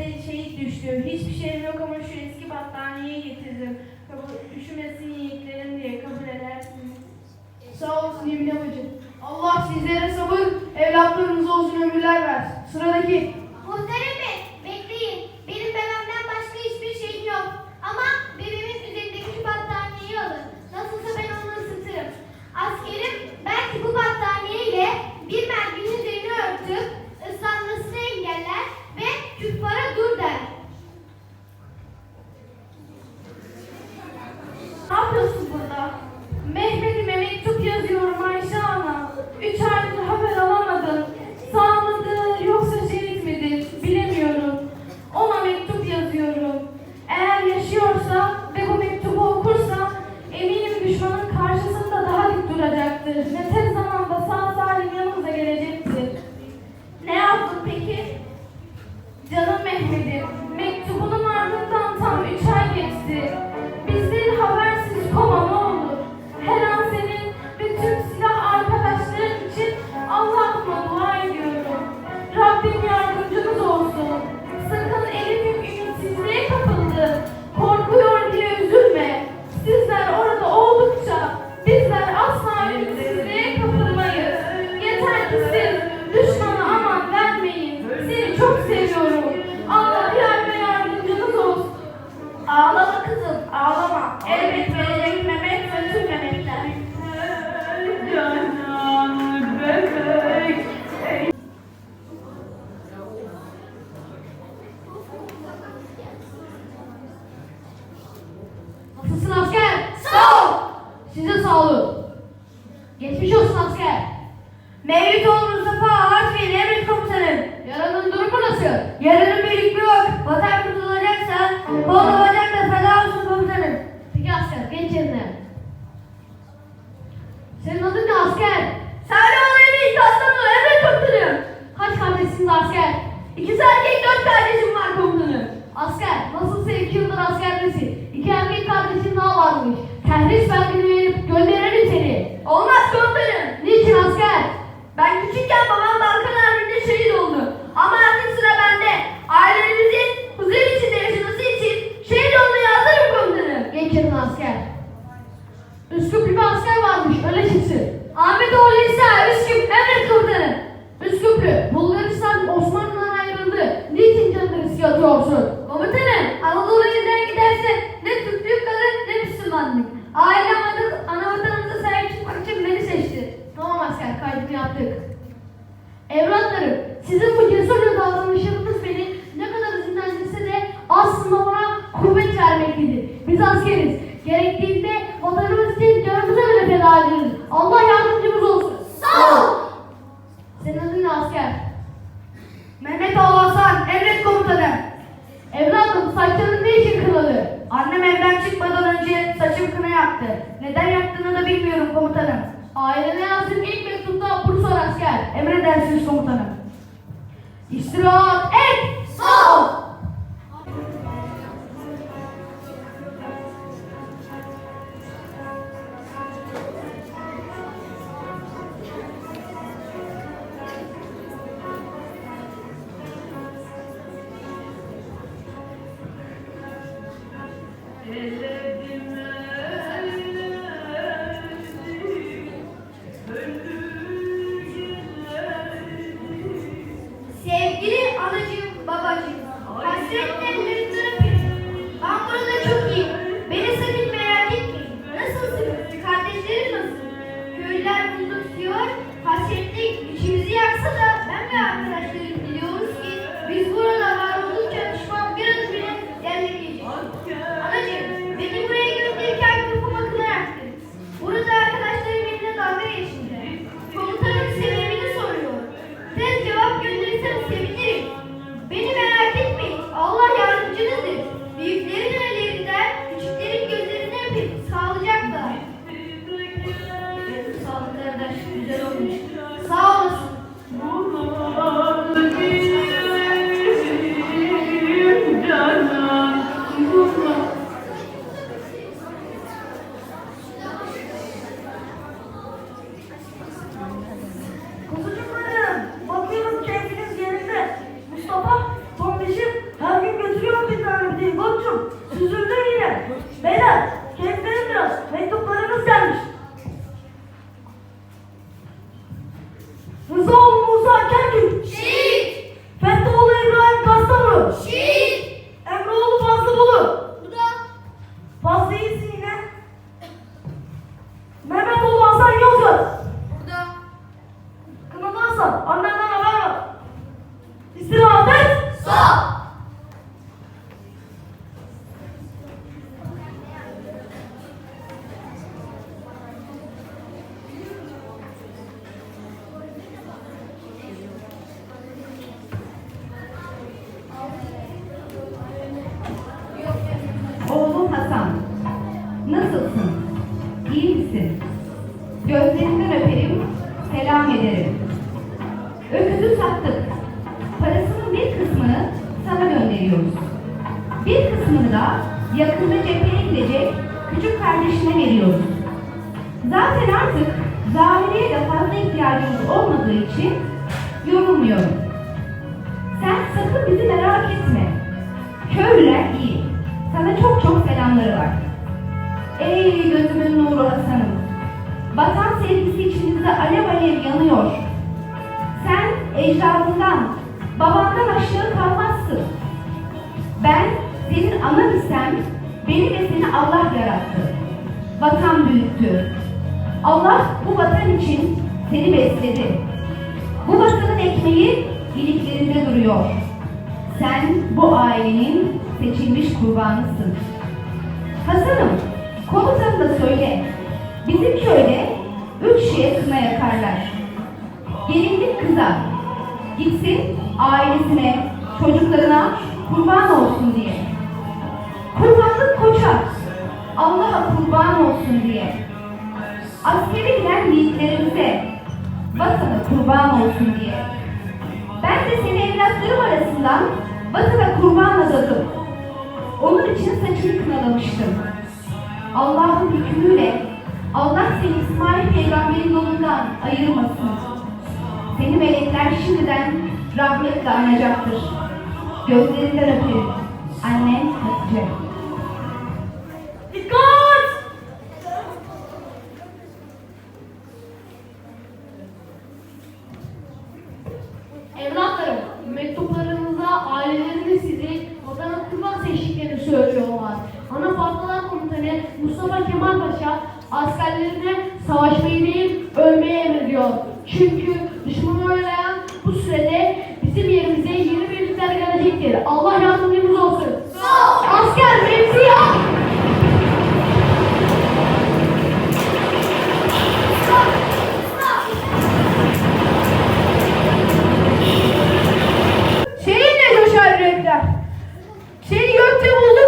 de şehit düştüm. Hiçbir şeyim yok ama şu eski battaniyeyi getirdim. Kabul, üşümesin yiğitlerim diye kabul edersiniz. Sağ olsun Emine Bacı. Allah sizlere sabır, evlatlarınıza uzun ömürler versin. Sıradaki del hükmü yok. Vatan kurtulacaksa bol olacak da feda olsun komutanım. Peki asker genç yanına. Senin adın ne asker? Sarı olayım ilk aslanım. Evet komutanım. Kaç kardeşsiniz asker? İkisi erkek dört kardeşim var komutanım. Asker nasılsa iki yıldır askerdesin. İki erkek kardeşin daha varmış. Terhis belgeni verip gönderelim seni. Olmaz komutanım. Niçin asker? Ben küçükken babam asker. Üsküplü bir asker varmış, öyle çıksın. Ahmet oğlu İsa, Üsküp, emret komutanı. Üsküplü, Bulgaristan Osmanlı'dan ayrıldı. Niçin canını riske atıyorsun? Komutanım, Anadolu'ya giderse ne Türklük kalır ne Müslümanlık. Ailem emredersiniz komutanım. İstirahat et! Sol! Ee, Sit down. 不送 sana gönderiyoruz. Bir kısmını da yakında cepheye gidecek küçük kardeşine veriyoruz. Zaten artık zahiriye de fazla ihtiyacımız olmadığı için yorulmuyorum. Sen sakın bizi merak etme. Köylüler iyi. Sana çok çok selamları var. Ey gözümün nuru Hasan'ım. Vatan sevgisi içimizde alev alev yanıyor. Sen ecdadından, babandan aşağı kalmazsın. Ben senin anan isem, beni ve seni Allah yarattı. Vatan büyüttü. Allah bu vatan için seni besledi. Bu vatanın ekmeği iliklerinde duruyor. Sen bu ailenin seçilmiş kurbanısın. Hasan'ım, komutanı da söyle. Bizim köyde üç şeye kına yakarlar. Gelinlik kıza, gitsin ailesine, çocuklarına kurban olsun diye. Kurbanlık koça, Allah'a kurban olsun diye. Askere giden yiğitlerimize, vatana kurban olsun diye. Ben de seni evlatlarım arasından vatana kurban adadım. Onun için saçını kınalamıştım. Allah'ın hükmüyle Allah seni İsmail peygamberin yolundan ayırmasın. Seni melekler şimdiden rahmetle anacaktır. Gözlerinden öperim. Annen Hatice. Dikkat! Evlatlarım, mektuplarınızda aileleriniz sizi vatana kurban seçtiklerini söylüyorlar. Ana Patlılar Komutanı Mustafa Kemal Paşa askerlerine savaşmayı değil ölmeyi emrediyor. Çünkü Asker, Allah yardımcımız olsun. Asker, mevzi yap. Şeyinle coşar yürekler. Seni gökte buldum.